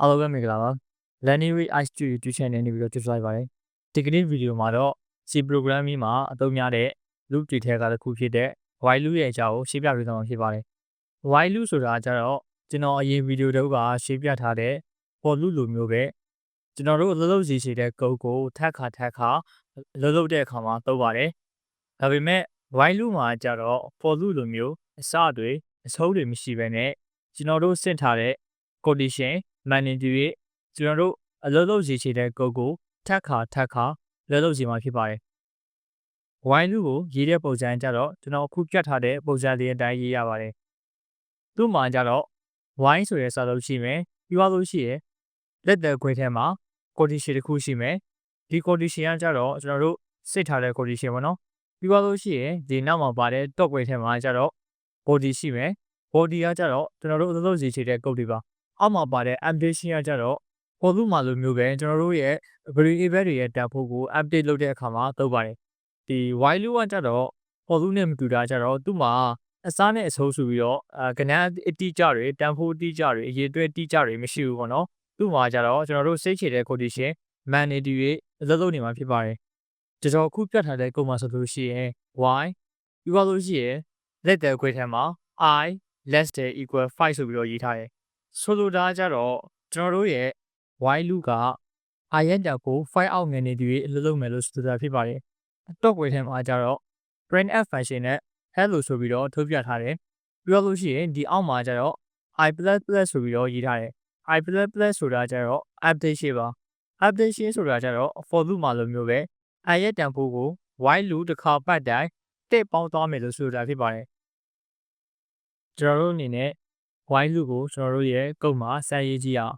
အားလုံးပဲမင်္ဂလာပါ Laneway Ice Studio YouTube channel နေပြီးတော့ကြိုဆိုလိုက်ပါတယ်ဒီကနေ့ဗီဒီယိုမှာတော့ C programming မှာအသုံးများတဲ့ loop တွေထဲကတစ်ခုဖြစ်တဲ့ while loop ရဲ့အကြောင်းကိုရှင်းပြပေးသွားမှာဖြစ်ပါတယ် while loop ဆိုတာကြတော့ကျွန်တော်အရင်ဗီဒီယိုတုန်းကရှင်းပြထားတဲ့ for loop လိုမျိုးပဲကျွန်တော်တို့အလုပ်လုပ်စီစီတဲ့ code ကိုထပ်ခါထပ်ခါအလုပ်လုပ်တဲ့အခါမှာသုံးပါတယ်ဒါပေမဲ့ while loop မှာကြတော့ for loop လိုမျိုးအစတွေအဆုံးတွေမရှိဘဲနဲ့ကျွန်တော်တို့စင့်ထားတဲ့ condition မှန်နေတူ၍ကျွန်တော်တို့အလုပ်လုပ်စီချေတဲ့ code ကိုထပ်ခါထပ်ခါလုပ်လုပ်စီမှာဖြစ်ပါတယ် while loop ကိုရေးတဲ့ပုံစံကြတော့ကျွန်တော်အခုပြတ်ထားတဲ့ပုံစံလေးအတိုင်းရေးရပါတယ်သူ့မှာကြတော့ while ဆိုတဲ့စာလုံးရှိမယ်ပြီးသွားလို့ရှိရင်လက်သက်ခွဲထဲမှာ condition တစ်ခုရှိမယ်ဒီ condition ကကြတော့ကျွန်တော်တို့စစ်ထားတဲ့ condition ပေါ့နော်ပြီးသွားလို့ရှိရင်ဒီနောက်မှာပါတဲ့ top ခွဲထဲမှာကြတော့ body ရှိမယ် body ကကြတော့ကျွန်တော်တို့အလုပ်လုပ်စီချေတဲ့ code တွေပါ အောက်မှာပါတဲ့ updation ကကြတော့ပေါ်လူမှာလိုမျိုးပဲကျွန်တော်တို့ရဲ့ variable တွေရဲ့တက်ဖို့ကို update လုပ်တဲ့အခါမှာသုံးပါတယ်ဒီ while loop ကကြတော့ပေါ်လူနဲ့မတူတာကြတော့သူ့မှာအစားနဲ့အဆုံးဆိုပြီးတော့အာကဏ္ဍအတိအကျတွေတန်ဖိုးအတိအကျတွေအရေးအတွက်အတိအကျတွေမရှိဘူးပေါ့နော်သူ့မှာကြတော့ကျွန်တော်တို့စိတ်ချတဲ့ condition manage တွေအလုပ်လုပ်နေမှာဖြစ်ပါတယ်ကျွန်တော်အခုပြတ်ထားတဲ့ပုံမှာဆိုလို့ရှိရင် y ပြီးသွားလို့ရှိရင်လက်တဲ့ခွဲထဲမှာ i less than equal 5ဆိုပြီးတော့ရေးထားတယ် ဆိုလိုတာကြတော့ကျွန်တော်တို့ရဲ့ while loop က i ရဲ့တက်ကို5အောက်ငယ်နေတူအလုပ်လုပ်မယ်လို့ဆိုတာဖြစ်ပါတယ်အတော့ခွဲထဲမှာကြတော့ printf function နဲ့ hello ဆိုပြီးတော့ထုတ်ပြထားတယ်ပြောလို့ရှိရင်ဒီအောက်မှာကြတော့ i++ ဆိုပြီးတော့ရေးထားတယ် i++ ဆိုတာကြတော့ update ရှိပါ update ရှင်းဆိုတာကြတော့ for loop မှာလိုမျိုးပဲ i ရဲ့တန်ဖိုးကို while loop တစ်ခါပတ်တိုင်းတစ်ပေါင်းသွားမယ်လို့ဆိုတာဖြစ်ပါတယ်ကျွန်တော်တို့အနေနဲ့ while loop ကိုကျွန်တော်တို့ရဲ့ကုတ်မှာဆက်ရေးကြည့်အောင်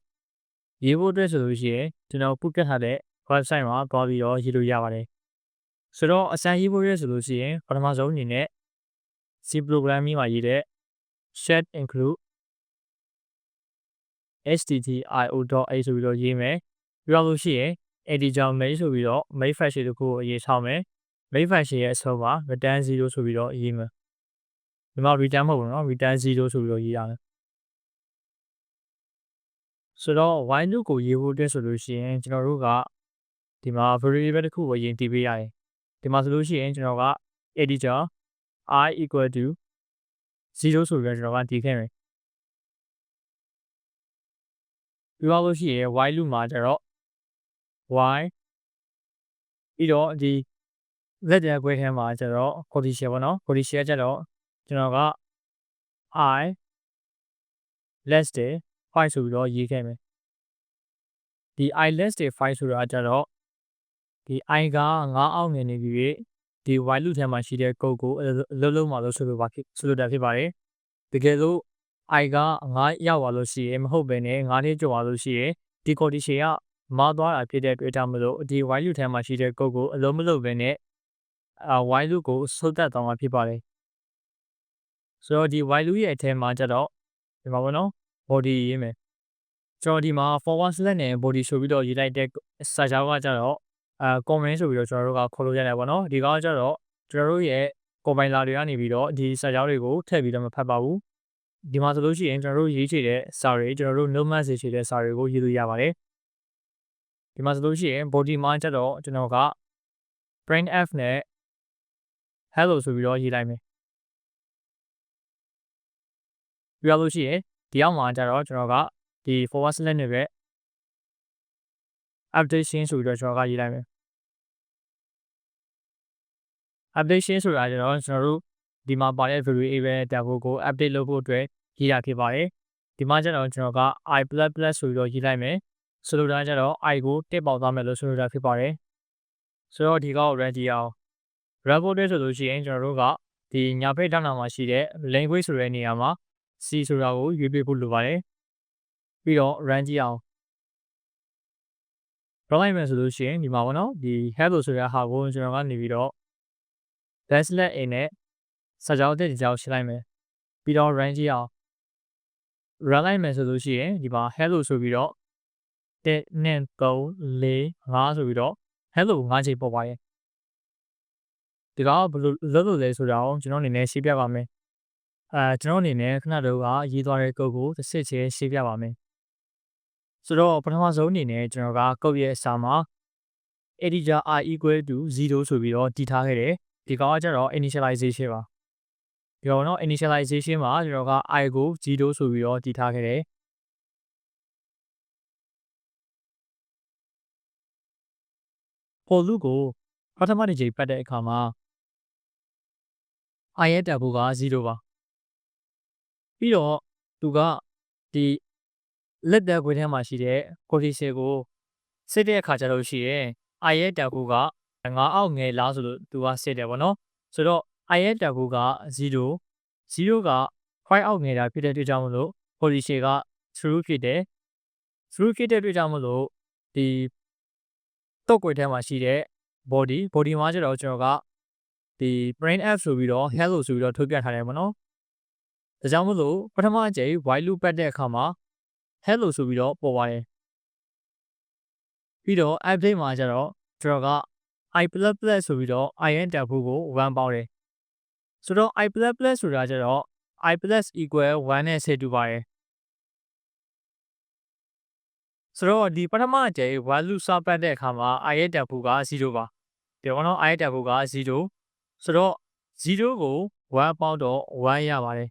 ရေးဖို့အတွက်ဆိုလို့ရှိရင်ကျွန်တော်ပုတ်ကတ်ထားတဲ့ website မှာသွားပြီးတော့ရေးလို့ရပါတယ်ဆိုတော့အစမ်းရေးဖို့ရဆိုလို့ရှိရင်ပထမဆုံးအနေနဲ့ C programming မှာရေးတဲ့ set include stdio.h ဆိုပြီးတော့ရေးမယ်ပြီးတော့လို့ရှိရင် editor main ဆိုပြီးတော့ main function တခုကိုရေးဆောင်မယ် main function ရဲ့အဆုံးမှာ return 0ဆိုပြီးတော့ရေးမယ်ဒီမှာ return မဟုတ်ဘူးเนาะ return 0ဆိုပြီးတော့ရေးရတယ် ဆိုတော့ while loop ကိုရေးဖို့အတွက်ဆိုလို့ရှိရင်ကျွန်တော်တို့ကဒီမှာ variable တစ်ခုကိုရင်တည်ပေးရတယ်ဒီမှာဆိုလို့ရှိရင်ကျွန်တော်က editor i equal to 0ဆိုပြီးတော့ကျွန်တော်ကတည်ခဲ့မယ်ပြီးတော့လို့ရှိရင် while loop မှာကျတော့ while ပြီးတော့ဒီလက်တဲ့ခွဲထဲမှာကျတော့ condition ပေါ့နော် condition ကကျတော့ကျွန်တော်က i less than 5ဆိုပြီးတော့ရေးခဲ့မယ်ဒီ i less than 5ဆိုတာကြတော့ဒီ i က9အောက်ငယ်နေပြီဒီ while loop ထဲမှာရှိတဲ့ code ကိုအလုံးလုံးမှာလို့ဆိုလိုပါဆိုလိုတာဖြစ်ပါတယ်တကယ်လို့ i က9ရောက်သွားလို့ရှိရင်မဟုတ်ဘဲနဲ့9နှစ်ကျော်သွားလို့ရှိရင်ဒီ condition ကမားသွားတာဖြစ်တဲ့အတွက်ကြောင့်မလို့ဒီ while loop ထဲမှာရှိတဲ့ code ကိုအလုံးမလုံးဘဲနဲ့အာ while loop ကိုဆုတ်တက်သွားမှာဖြစ်ပါတယ်ဆိုတော့ဒီ while loop ရဲ့အထဲမှာကျတော့ဒီမှာပေါ့နော် body ရေးမယ်ကျွန်တော်ဒီမှာ forward slash နဲ့ body ဆိုပြီးတော့ရေးလိုက်တဲ့စာကြောင်းကကြတော့အာ comment ဆိုပြီးတော့ကျွန်တော်တို့ကခေါ်လို့ရတယ်ပေါ့နော်ဒီကောင်ကကြတော့ကျွန်တော်တို့ရဲ့ compiler တွေကနေပြီးတော့ဒီစာကြောင်းတွေကိုထည့်ပြီးတော့မဖတ်ပါဘူးဒီမှာဆိုလို့ရှိရင်ကျွန်တော်တို့ရေးချတဲ့စာတွေကျွန်တော်တို့ note message ချတဲ့စာတွေကိုရေးလို့ရပါတယ်ဒီမှာဆိုလို့ရှိရင် body မှာကြတော့ကျွန်တော်က printf နဲ့ hello ဆိုပြီးတော့ရေးလိုက်မယ်ပြီးတော့လို့ရှိရင် ဒီအောက်မှာကြတော့ကျွန်တော်ကဒီ forward slash နဲ့ပဲ updation ဆိုပြီးတော့ကျွန်တော်ကရေးလိုက်မယ် updation ဆိုတာကျတော့ကျွန်တော်တို့ဒီမှာပါတဲ့ variable တက်ဖို့ကို update လုပ်ဖို့အတွက်ရေးတာဖြစ်ပါတယ်ဒီမှာကျတော့ကျွန်တော်က i++ ဆိုပြီးတော့ရေးလိုက်မယ်ဆိုလိုတာကျတော့ i ကိုတစ်ပေါက်သွားမယ်လို့ဆိုလိုတာဖြစ်ပါတယ်ဆိုတော့ဒီကောက် run ကြည့်အောင် run ဖို့အတွက်ဆိုလို့ရှိရင်ကျွန်တော်တို့ကဒီညာဘက်ထောက်နာမှာရှိတဲ့ language ဆိုတဲ့နေရာမှာ C ဆိုတာကိုရွေးပေးဖို့လိုပါတယ်ပြီးတော့ run ကြည့်အောင် run လိုက်မယ်ဆိုလို့ရှိရင်ဒီမှာပေါ့နော်ဒီ hello ဆိုတဲ့ဟာကိုကျွန်တော်ကနေပြီးတော့ backslash a နဲ့စာကြောင်းတက်ဒီကြောင်းရှင်းလိုက်မယ်ပြီးတော့ run ကြည့်အောင် run လိုက်မယ်ဆိုလို့ရှိရင်ဒီမှာ hello ဆိုပြီးတော့1 2 3 4 5ဆိုပြီးတော့ hello 5ချိန်ပေါ်ပါတယ်ဒီကောင်ဘယ်လိုလုပ်လို့လဲဆိုတာကိုကျွန်တော်အနေနဲ့ရှင်းပြပါမယ် အဲကျွန်တော်အနေနဲ့ခဏတော့ကရေးသွားတဲ့ code ကိုတစ်စစ်ချင်းရှင်းပြပါမယ်ဆိုတော့ပထမဆုံးအနေနဲ့ကျွန်တော်ကကုတ်ရဲ့အစာမှာ integer i equal to 0ဆိုပြီးတော့တည်ထားခဲ့တယ်ဒီကောင်ကကျတော့ initialization ပါဒီကောင်တော့ initialization မှာကျွန်တော်က i ကို0ဆိုပြီးတော့တည်ထားခဲ့တယ် for loop ကိုပထမတစ်ချိန်ပတ်တဲ့အခါမှာ i ရဲ့တက်ဖို့က0ပါ ပြီးတော့သူကဒီလက်တက်ခွေးထဲမှာရှိတဲ့ condition ကိုစစ်တဲ့အခါကျတော့ရှိရင် i ရဲ့တက်ဖို့က9အောက်ငယ်လားဆိုလို့သူကစစ်တယ်ပေါ့နော်ဆိုတော့ i ရဲ့တက်ဖို့က0 0က5အောက်ငယ်တာဖြစ်တဲ့အတွက်ကြောင့်မလို့ condition က true ဖြစ်တယ် true ဖြစ်တဲ့အတွက်ကြောင့်မလို့ဒီတော့ကွယ်ထဲမှာရှိတဲ့ body body မှာကျတော့ကျွန်တော်ကဒီ brain app ဆိုပြီးတော့ hello ဆိုပြီးတော့ထုတ်ပြထားတယ်ပေါ့နော် ဒါကြောင့်မလို့ပထမအကြိမ် while loop ပတ်တဲ့အခါမှာ hello ဆိုပြီးတော့ပေါ်ပါတယ်ပြီးတော့ update မှာကျတော့ကျွန်တော်က i++ ဆိုပြီးတော့ in တက်ဖို့ကို1ပေါင်းတယ်ဆိုတော့ i++ ဆိုတာကျတော့ i+ equal 1နဲ့ဆက်တူပါတယ်ဆိုတော့ဒီပထမအကြိမ် value စပတ်တဲ့အခါမှာ i ရဲ့တက်ဖို့က0ပါဒီကတော့ i ရဲ့တက်ဖို့က0ဆိုတော့0ကို1ပေါင်းတော့1ရပါတယ်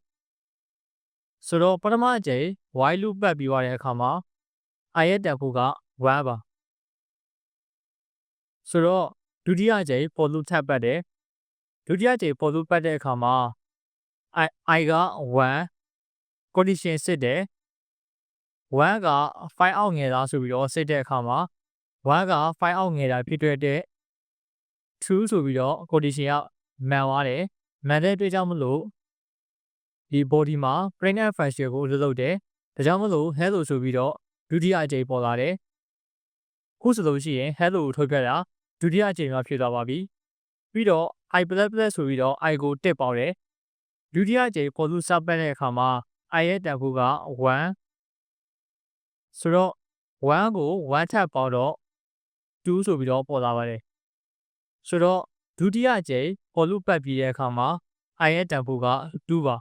ဆိုတော့ပထမအကြိမ် while loop ပတ်ပြီးသွားတဲ့အခါမှာ i ရဲ့တက်ဖို့က1ပါဆိုတော့ဒုတိယအကြိမ် for loop ထပ်ပတ်တယ်ဒုတိယအကြိမ် for loop ပတ်တဲ့အခါမှာ i i က1 condition စစ်တယ်1က5အောက်ငယ်သားဆိုပြီးတော့စစ်တဲ့အခါမှာ1က5အောက်ငယ်တာဖြစ်တဲ့အတွက် true ဆိုပြီးတော့ condition ကမှန်သွားတယ်မှန်တဲ့အတွက်ကြောင့်မလို့ ဒီ body မှာ printf function ကိုလွတ်လုပ်တယ်ဒါကြောင့်မလို့ hello ဆိုပြီးတော့ဒုတိယအကြိမ်ပေါ်လာတယ်ခုဆိုလို့ရှိရင် hello ကိုထုတ်ပြတာဒုတိယအကြိမ်မှာဖြစ်သွားပါပြီပြီးတော့ i++ ဆိုပြီးတော့ i ကိုတက်ပေါက်တယ်ဒုတိယအကြိမ်ပေါ်လို့စပတ်တဲ့အခါမှာ i ရဲ့တန်ဖိုးက1ဆိုတော့1ကို1ထပ်ပေါက်တော့2ဆိုပြီးတော့ပေါ်လာပါတယ်ဆိုတော့ဒုတိယအကြိမ်ပေါ်လို့ပတ်ပြီးတဲ့အခါမှာ i ရဲ့တန်ဖိုးက2ပါ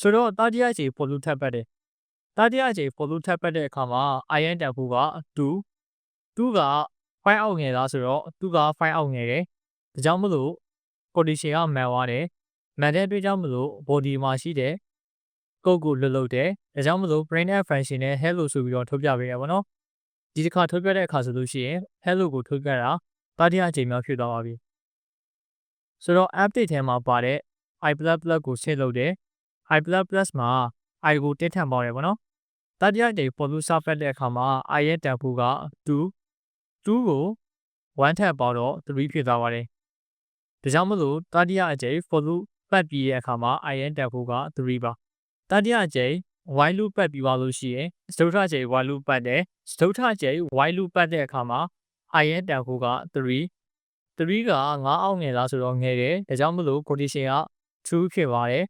ဆိုတော့တတိယအကြိမ်ပေါ်လို့ထပ်ပတ်တယ်တတိယအကြိမ်ပေါ်လို့ထပ်ပတ်တဲ့အခါမှာ i ရဲ့တန်ဖိုးက2 2က5အောက်ငယ်လားဆိုတော့သူက5အောက်ငယ်တယ်ဒါကြောင့်မလို့ condition ကမှန်သွားတယ်မှန်တဲ့အတွက်ကြောင့်မလို့ body မှာရှိတဲ့ကုတ်ကိုလွတ်လုတယ်ဒါကြောင့်မလို့ brain app function နဲ့ hello ဆိုပြီးတော့ထုတ်ပြပေးရပါတော့ဒီတစ်ခါထုတ်ပြတဲ့အခါဆိုလို့ရှိရင် hello ကိုထုတ်ပြတာတတိယအကြိမ်မြောက်ဖြစ်သွားပါပြီဆိုတော့ update ထဲမှာပါတဲ့ i++ ကိုဆင့်လုပ်တယ် i++ မှာ i ကိုတက်ထန်ပေါင်းတယ်ပေါ့နော်တတိယအကြိမ်ပေါ်လို့စဖက်တဲ့အခါမှာ i ရဲ့တန်ဖိုးက2 2ကို1ထပ်ပေါင်းတော့3ဖြစ်သွားပါတယ်ဒါကြောင့်မလို့တတိယအကြိမ် for loop ပတ်ပြီးတဲ့အခါမှာ i ရဲ့တန်ဖိုးက3ပါတတိယအကြိမ် while loop ပတ်ပြီးသွားလို့ရှိရင်စတုထအကြိမ် while loop ပတ်တယ်စတုထအကြိမ် while loop ပတ်တဲ့အခါမှာ i ရဲ့တန်ဖိုးက3 3က9အောက်ငယ်လားဆိုတော့ငယ်တယ်ဒါကြောင့်မလို့ condition က true ဖြစ်ပါတယ်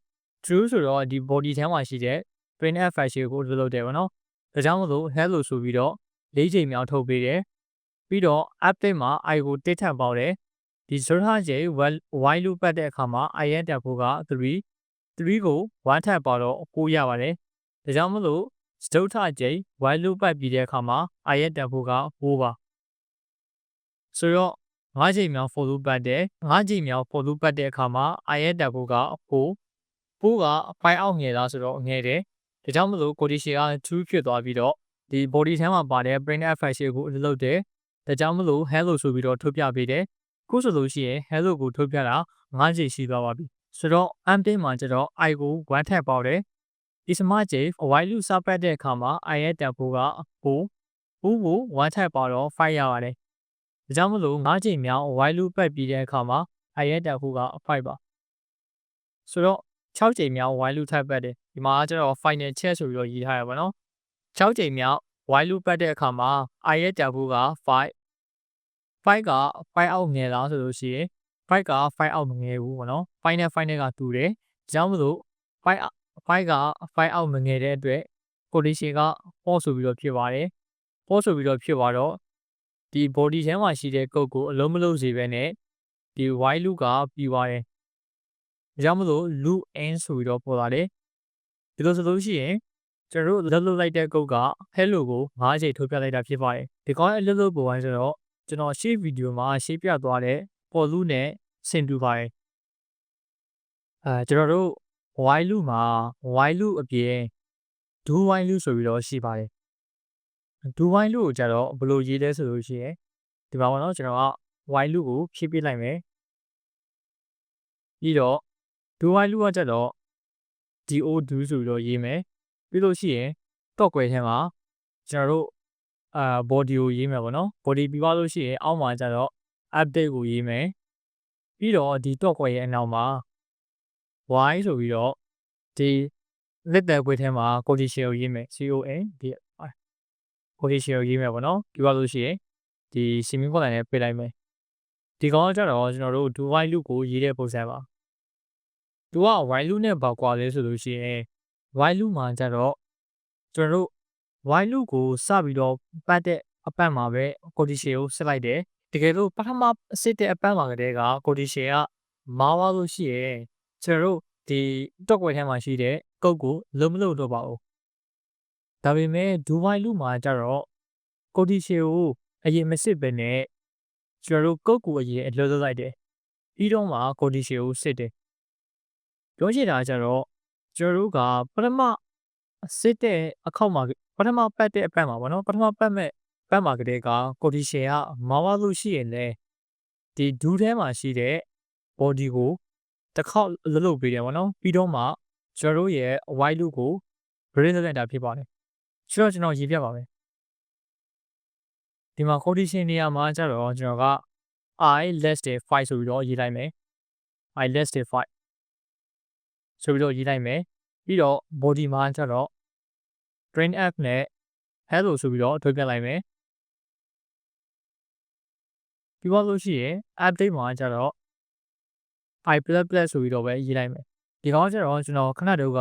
true ဆိုတော့ဒီ body ထဲမှာရှိတဲ့ printf function ကိုလုပ်လုပ်တယ်ပေါ့နော်ဒါကြောင့်မလို့ hello ဆိုပြီးတော့၄ချိန်မြောက်ထုတ်ပေးတယ်ပြီးတော့ update မှာ i ကိုတစ်ထပ်ပေါက်တယ်ဒီစတုထအကြိမ် while loop ပတ်တဲ့အခါမှာ i ရဲ့တန်ဖိုးက3 3ကို1ထပ်ပေါတော့9ရပါတယ်ဒါကြောင့်မလို့စတုထအကြိမ် while loop ပတ်ပြီးတဲ့အခါမှာ i ရဲ့တန်ဖိုးက9ပါဆိုတော့၅ချိန်မြောက် for loop ပတ်တယ်၅ချိန်မြောက် for loop ပတ်တဲ့အခါမှာ i ရဲ့တန်ဖိုးက9 9က5အောက်ငယ်လားဆိုတော့ငယ်တယ်ဒါကြောင့်မလို့ condition က2ဖြစ်သွားပြီးတော့ဒီ body ထဲမှာပါတဲ့ brain function ကိုအလုပ်တယ်ဒါကြောင့်မလို့ hello ဆိုပြီးတော့ထုတ်ပြပေးတယ်ခုဆိုလို့ရှိရင် hello ကိုထုတ်ပြတာ၅ချိန်ရှိသွားပါပြီဆိုတော့ update မှာကျတော့ i ကို1ထပ်ပေါက်တယ်ဒီစမကြေ while loop စပတ်တဲ့အခါမှာ i ရဲ့တက်ဖို့က9 9ကို1ထပ်ပေါက်တော့5ရပါတယ်ဒါကြောင့်မလို့5ချိန်မြောက် while loop ပတ်ပြီးတဲ့အခါမှာ i ရဲ့တက်ဖို့က5ပါဆိုတော့ 6ချိန်မြောက် while loop ထပ်ပတ်တယ်ဒီမှာကျတော့ final check ဆိုပြီးတော့ရေးထားရပါတော့6ချိန်မြောက် while loop ပတ်တဲ့အခါမှာ i ရဲ့တက်ဖို့က5 5က5အောက်ငယ်လားဆိုလို့ရှိရင်5က5အောက်မငယ်ဘူးပေါ့နော်5နဲ့5နဲ့ကတူတယ်ဒါကြောင့်မလို့5 5က5အောက်မငယ်တဲ့အတွက် condition က false ဆိုပြီးတော့ဖြစ်ပါတယ် false ဆိုပြီးတော့ဖြစ်သွားတော့ဒီ body ထဲမှာရှိတဲ့ code ကိုအလုံးမလုံးစေပဲနဲ့ဒီ while loop ကပြီးသွားတယ် ဒါကြောင့်မလို့ loop end ဆိုပြီးတော့ပေါ်လာတယ်ဒီလိုဆိုလို့ရှိရင်ကျွန်တော်တို့လှုပ်လှုပ်လိုက်တဲ့ကုတ်က hello ကို၅ချိန်ထုတ်ပြလိုက်တာဖြစ်ပါတယ်ဒီကောင်ရဲ့လှုပ်လှုပ်ပုံပိုင်းဆိုတော့ကျွန်တော်ရှေ့ဗီဒီယိုမှာရှေ့ပြသွားတဲ့ပေါ်လူနဲ့ဆင်တူပါတယ်အဲကျွန်တော်တို့ while loop မှာ while loop အပြင် do while loop ဆိုပြီးတော့ရှိပါတယ် do while loop ကိုကြတော့ဘယ်လိုရေးလဲဆိုလို့ရှိရင်ဒီမှာပေါ့နော်ကျွန်တော်က while loop ကိုဖြည့်ပြလိုက်မယ်ပြီးတော့ do while loop ကကြတော့ do do ဆိုပြီးတော့ရေးမယ်ပြီးလို့ရှိရင်တော့ကွယ်ထဲမှာကျွန်တော်တို့အာ body ကိုရေးမယ်ပေါ့နော် body ပြီးသွားလို့ရှိရင်အောက်မှာကျတော့ update ကိုရေးမယ်ပြီးတော့ဒီတော့ကွယ်ရဲ့အနောက်မှာ y ဆိုပြီးတော့ဒီလက်တဲ့ကွယ်ထဲမှာ condition ကိုရေးမယ် con ဒီ condition ကိုရေးမယ်ပေါ့နော်ပြီးသွားလို့ရှိရင်ဒီ semicolon နဲ့ပြလိုက်မယ်ဒီကောင်ကကျတော့ကျွန်တော်တို့ do while loop ကိုရေးတဲ့ပုံစံပါ သူက while loop နဲ့ဘာကွာလဲဆိုလို့ရှိရင် while loop မှာကျတော့ကျွန်တော်တို့ while loop ကိုစပြီးတော့ပတ်တဲ့အပတ်မှာပဲ condition ကိုဆက်လိုက်တယ်တကယ်လို့ပထမအစစ်တဲ့အပတ်မှာကတည်းက condition ကမားသွားလို့ရှိရင်ကျွန်တော်တို့ဒီ dot ွယ်ထဲမှာရှိတဲ့ကုတ်ကိုလုံးမလို့တော့ပါဘူးဒါပေမဲ့ do while loop မှာကျတော့ condition ကိုအရင်မစစ်ပဲနဲ့ကျွန်တော်တို့ကုတ်ကိုအရင်အလွတ်လွတ်လိုက်တယ်ပြီးတော့မှ condition ကိုစစ်တယ် ပြောချင်တာကျတော့ကျွန်တော်တို့ကပထမစစ်တဲ့အခောက်မှာပထမပတ်တဲ့အပတ်မှာပေါ့နော်ပထမပတ်မဲ့ပတ်မှာကတည်းက condition ကမောင်းသွားလို့ရှိရင်လည်းဒီဒူးထဲမှာရှိတဲ့ body ကိုတစ်ခေါက်လှုပ်လှုပ်ပေးတယ်ပေါ့နော်ပြီးတော့မှကျွန်တော်တို့ရဲ့ white loop ကို break လုပ်လိုက်တာဖြစ်ပါတယ်ဆိုတော့ကျွန်တော်ရေးပြပါမယ်ဒီမှာ condition နေရာမှာကျတော့ကျွန်တော်က i less than 5ဆိုပြီးတော့ရေးလိုက်မယ် i less than 5 ဆိုပြီးတော့ရေးလိုက်မယ်ပြီးတော့ body မှာကျတော့ train app နဲ့ hello ဆိုပြီးတော့ထုတ်ပြလိုက်မယ်ပြီးတော့လို့ရှိရင် update မှာကျတော့ i plus plus ဆိုပြီးတော့ပဲရေးလိုက်မယ်ဒီကောင်ကျတော့ကျွန်တော်ခဏတုန်းက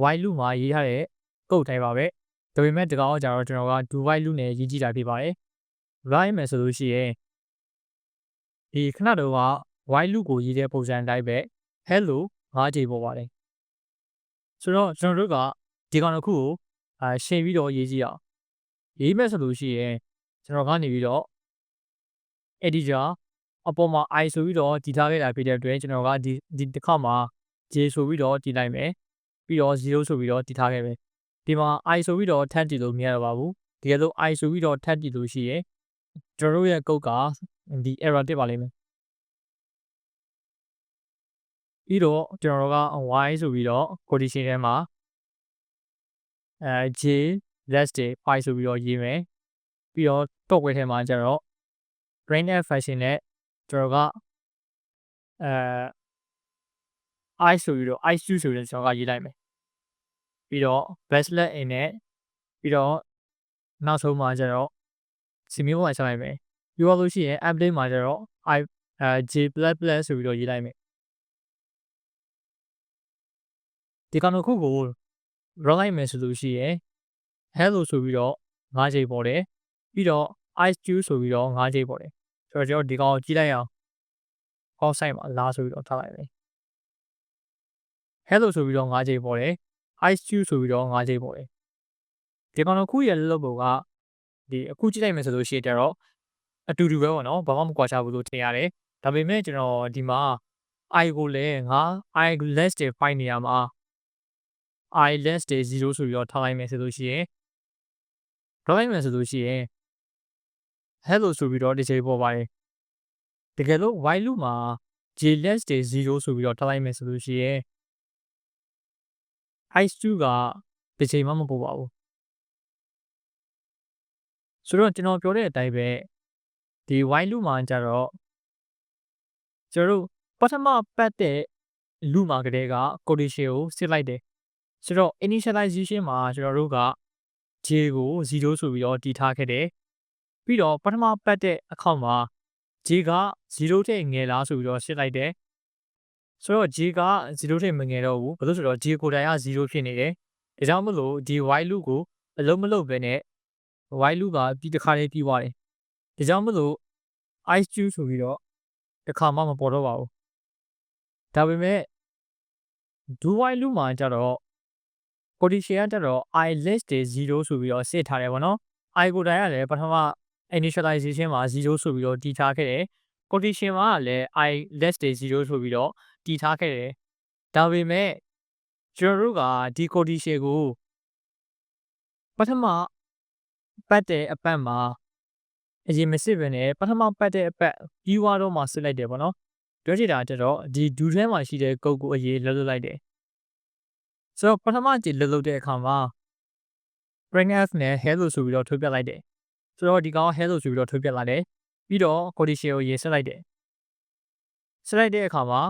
while loop မှာရေးထားတဲ့ကုတ်တိုင်းပါပဲဒါပေမဲ့ဒီကောင်ကကျတော့ကျွန်တော်က do while loop နဲ့ရေးကြည့်တာဖြစ်ပါတယ် write မယ်ဆိုလို့ရှိရင်ဒီခဏတုန်းက while loop ကိုရေးတဲ့ပုံစံအတိုင်းပဲ hello ၅ချိန်ပေါ်ပါတယ် ဆိုတော့ကျွန်တော်တို့ကဒီကောင်တစ်ခုကိုအာရှင်းပြီးတော့ရေးကြည့်အောင်ရေးမယ်ဆိုလို့ရှိရင်ကျွန်တော်ကနေပြီးတော့ editor အပေါ်မှာ i ဆိုပြီးတော့တည်ထားခဲ့တာဖြစ်တဲ့အတွက်ကျွန်တော်ကဒီဒီတစ်ခါမှာ j ဆိုပြီးတော့တည်လိုက်မယ်ပြီးတော့0ဆိုပြီးတော့တည်ထားခဲ့မယ်ဒီမှာ i ဆိုပြီးတော့ထပ်တည်လို့မရတော့ပါဘူးတကယ်လို့ i ဆိုပြီးတော့ထပ်တည်လို့ရှိရင်ကျွန်တော်တို့ရဲ့ကုတ်ကဒီ error တက်ပါလိမ့်မယ် ပြီးတော့ကျွန်တော်တို့က y ဆိုပြီးတော့ condition ထဲမှာအဲ j less day 5ဆိုပြီးတော့ရေးမယ်ပြီးတော့ top ဝဲထဲမှာကျတော့ brain app function နဲ့ကျွန်တော်ကအဲ i ဆိုပြီးတော့ i2 ဆိုပြီးတော့ကျွန်တော်ကရေးလိုက်မယ်ပြီးတော့ backslash in နဲ့ပြီးတော့နောက်ဆုံးမှာကျတော့ semi ပေါ်မှာဆက်လိုက်မယ်ပြီးတော့လို့ရှိရင် update မှာကျတော့ i အဲ j++ ဆိုပြီးတော့ရေးလိုက်မယ် ဒီကောင်တစ်ခုကို run လိုက်မယ်ဆိုလို့ရှိရင် hello ဆိုပြီးတော့၅ချိန်ပေါ်တယ်ပြီးတော့ ice juice ဆိုပြီးတော့၅ချိန်ပေါ်တယ်ဆိုတော့ကျွန်တော်ဒီကောင်ကိုကြည့်လိုက်အောင် call sign မှာလာဆိုပြီးတော့ထားလိုက်မယ် hello ဆိုပြီးတော့၅ချိန်ပေါ်တယ် ice juice ဆိုပြီးတော့၅ချိန်ပေါ်တယ်ဒီကောင်တစ်ခုရဲ့လောက်ပုံကဒီအခုကြည့်လိုက်မယ်ဆိုလို့ရှိရင်ကျတော့အတူတူပဲပေါ့နော်ဘာမှမကွာခြားဘူးလို့ထင်ရတယ်ဒါပေမဲ့ကျွန်တော်ဒီမှာ i ကိုလည်းငါ i less than 5နေရာမှာ i less than 0ဆိုပြီးတော့ထားလိုက်မယ်ဆိုလို့ရှိရင်ထားလိုက်မယ်ဆိုလို့ရှိရင် hello ဆိုပြီးတော့ဒီချိန်ပေါ်ပါတယ်တကယ်လို့ while loop မှာ j less than 0ဆိုပြီးတော့ထားလိုက်မယ်ဆိုလို့ရှိရင် i2 ကဒီချိန်မှမပေါ်ပါဘူးဆိုတော့ကျွန်တော်ပြောတဲ့အတိုင်းပဲဒီ while loop မှာကြတော့ကျွန်တော်တို့ပထမပတ်တဲ့ loop မှာကတည်းက condition ကိုစစ်လိုက်တယ် ဆိုတော့ initialization မှာကျွန်တော်တို့က j ကို0ဆိုပြီးတော့တည်ထားခဲ့တယ်ပြီးတော့ပထမပတ်တဲ့အခေါက်မှာ j က0ထက်ငယ်လားဆိုပြီးတော့ရှင်းလိုက်တယ်ဆိုတော့ j က0ထက်မငယ်တော့ဘူးဘာလို့ဆိုတော့ j ကိုယ်တိုင်က0ဖြစ်နေတယ်ဒါကြောင့်မလို့ဒီ while loop ကိုအလုံးမလုံးပဲနဲ့ while loop ကပြီးတစ်ခါလေးပြီးသွားတယ်ဒါကြောင့်မလို့ ice juice ဆိုပြီးတော့တစ်ခါမှမပေါ်တော့ပါဘူးဒါပေမဲ့ do while loop မှာကျတော့ ကိုဒီရှေကတက်တော့ i list တွေ0ဆိုပြီးတော့စစ်ထားတယ်ပေါ့နော် i ကိုတိုင်ကလည်းပထမ initialization မှာ0ဆိုပြီးတော့တည်ထားခဲ့တယ် condition မှာလည်း i less တွေ0ဆိုပြီးတော့တည်ထားခဲ့တယ်ဒါပေမဲ့ကျွန်တော်တို့ကဒီ condition ကိုပထမပတ်တဲ့အပတ်မှာအရင်မစစ်ဘဲနဲ့ပထမပတ်တဲ့အပတ်ပြီးသွားတော့မှစစ်လိုက်တယ်ပေါ့နော်တွဲချတာတက်တော့ဒီဒူထဲမှာရှိတဲ့ code ကိုအရေးလွတ်လွတ်လိုက်တယ် ဆိုတော့ပထမကြည့်လွတ်လွတ်တဲ့အခါမှာ printf နဲ့ hello ဆိုပြီးတော့ထုတ်ပြလိုက်တယ်ဆိုတော့ဒီကောင် hello ဆိုပြီးတော့ထုတ်ပြလိုက်တယ်ပြီးတော့ condition ကိုရေးဆက်လိုက်တယ်ဆက်လိုက်တဲ့အခါမှာ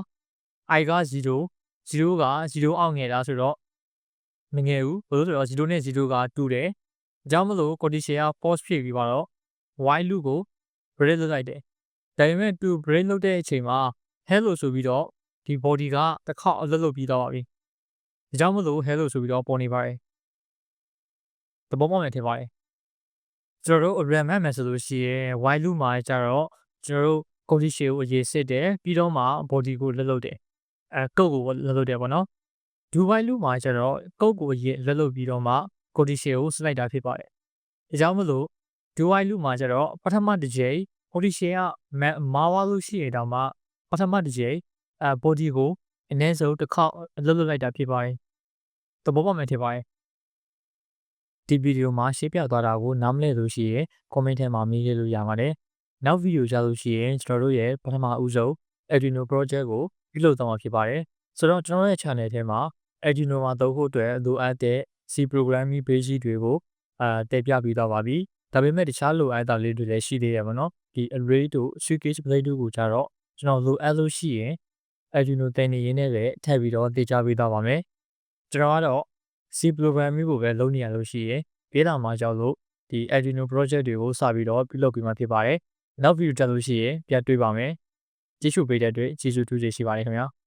i က0 0က0အောက်ငယ်လားဆိုတော့မငယ်ဘူးဘယ်လိုဆိုတော့0နဲ့0ကတူတယ်အကြောင်းမလို့ condition က false ဖြစ်ပြီးတော့ while loop ကို break လုပ်လိုက်တယ်ဒါပေမဲ့ to break လုပ်တဲ့အချိန်မှာ hello ဆိုပြီးတော့ဒီ body ကတစ်ခေါက်အလုပ်လုပ်ပြီးတော့ပါပြီ ဒါကြောင့်မလို့ hello ဆိုပြီးတော့ပေါ်နေပါတယ်သဘောပေါက်နေထင်ပါတယ်ကျွန်တော်တို့ RAM မှတ်မယ်ဆိုလို့ရှိရင် while loop မှာကျတော့ကျွန်တော်တို့ condition ကိုအရေးစစ်တယ်ပြီးတော့မှ body ကိုလွတ်လုပ်တယ်အဲ code ကိုလွတ်လုပ်တယ်ပေါ့နော် do while loop မှာကျတော့ code ကိုအရေးလွတ်လုပ်ပြီးတော့မှ condition ကိုစလိုက်တာဖြစ်ပါတယ်ဒါကြောင့်မလို့ do while loop မှာကျတော့ပထမတစ်ကြိမ် condition ကမာဝါလို့ရှိရင်တော့မှပထမတစ်ကြိမ်အဲ body ကို အနည်းဆုံးတစ်ခေါက်လွတ်လွတ်လိုက်တာဖြစ်ပါတယ်သဘောပေါက်မယ်ထင်ပါတယ်ဒီဗီဒီယိုမှာရှင်းပြသွားတာကိုနားမလည်လို့ရှိရင် comment ထဲမှာမေးလို့ရပါတယ်။နောက်ဗီဒီယိုကြလို့ရှိရင်ကျွန်တော်တို့ရဲ့ပထမဦးဆုံး Arduino project ကိုပြုလုပ်သွားမှာဖြစ်ပါတယ်။ဆိုတော့ကျွန်တော်ရဲ့ channel ထဲမှာ Arduino မှာသုံးဖို့အတွက်လိုအပ်တဲ့ C programming basic တွေကိုအာတည်ပြပြီးတော့ပါပြီ။ဒါပေမဲ့တခြားလိုအပ်တာလေးတွေလည်းရှိသေးတယ်ပေါ့နော်။ဒီ array တို့ switch plate တို့ကိုကြတော့ကျွန်တော်လိုအပ်လို့ရှိရင် Arduino တင်နေရင်းနဲ့လည်းထပ်ပြီးတော့တည်ကြပေးသွားပါမယ်။ကျွန်တော်ကတော့ C programming ကိုပဲလုပ်နေရလို့ရှိရင်ပြေးလာမှာကြောက်လို့ဒီ Arduino project တွေကိုစပြီးတော့ပြုလုပ်ပြီးမှဖြစ်ပါတယ်။နောက်ဗီဒီယိုတက်လို့ရှိရင်ပြန်တွေ့ပါမယ်။ကြည့်ရှုပေးတဲ့အတွက်ကျေးဇူးတူးရှိပါတယ်ခင်ဗျာ။